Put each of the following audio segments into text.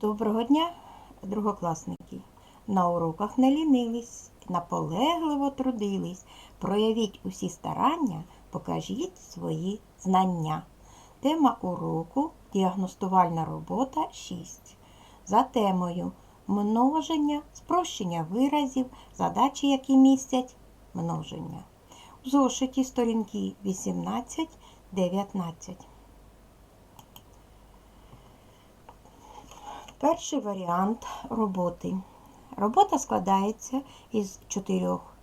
Доброго дня, другокласники! На уроках не лінились, наполегливо трудились. Проявіть усі старання, покажіть свої знання. Тема уроку діагностувальна робота 6. За темою множення, спрощення виразів, задачі, які містять множення. В зошиті сторінки 18-19. Перший варіант роботи. Робота складається із чотирьох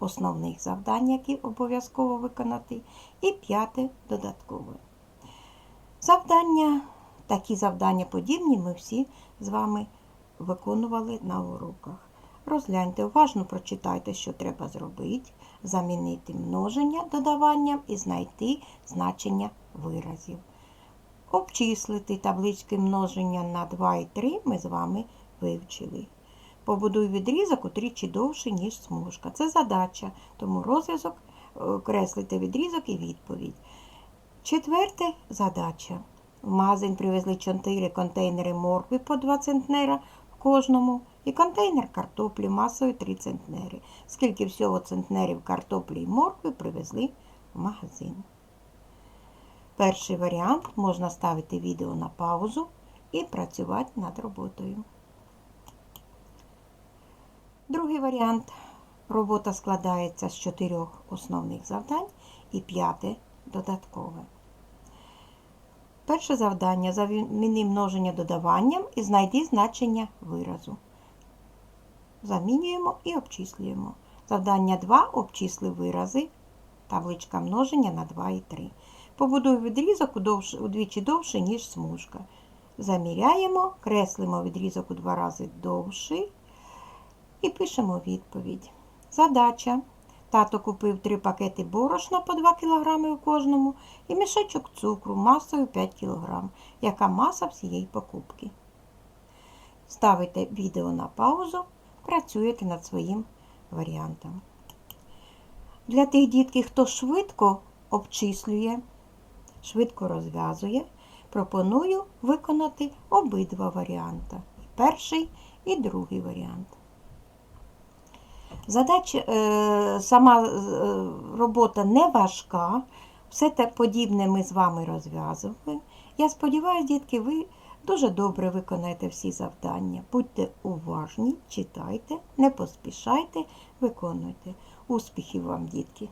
основних завдань, які обов'язково виконати, і п'яте додаткове. Завдання, такі завдання подібні ми всі з вами виконували на уроках. Розгляньте, уважно прочитайте, що треба зробити, замінити множення додаванням і знайти значення виразів. Обчислити таблички множення на 2 і 3 ми з вами вивчили. Побудуй відрізок утричі довший, ніж смужка. Це задача, тому розв'язок е, креслите відрізок і відповідь. Четверте задача. В магазин привезли 4 контейнери моркви по 2 центнера в кожному і контейнер картоплі масою 3 центнери. Скільки всього центнерів картоплі і моркви привезли в магазин. Перший варіант можна ставити відео на паузу і працювати над роботою. Другий варіант. Робота складається з чотирьох основних завдань і п'яте додаткове. Перше завдання заміни множення додаванням і знайди значення виразу. Замінюємо і обчислюємо. Завдання 2 обчисли вирази. Табличка множення на 2 і 3. Побудуй відрізок удвічі довше, ніж смужка. Заміряємо, креслимо відрізок у два рази довший і пишемо відповідь. Задача. Тато купив три пакети борошна по 2 кг у кожному і мішечок цукру масою 5 кг. Яка маса всієї покупки? Ставите відео на паузу, працюєте над своїм варіантом. Для тих дітків, хто швидко обчислює, швидко розв'язує, пропоную виконати обидва варіанти. Перший, і другий варіант. Задача, е, сама е, робота не важка, все те подібне ми з вами розв'язували. Я сподіваюся, дітки, ви дуже добре виконаєте всі завдання. Будьте уважні, читайте, не поспішайте, виконуйте. Успіхів вам, дітки!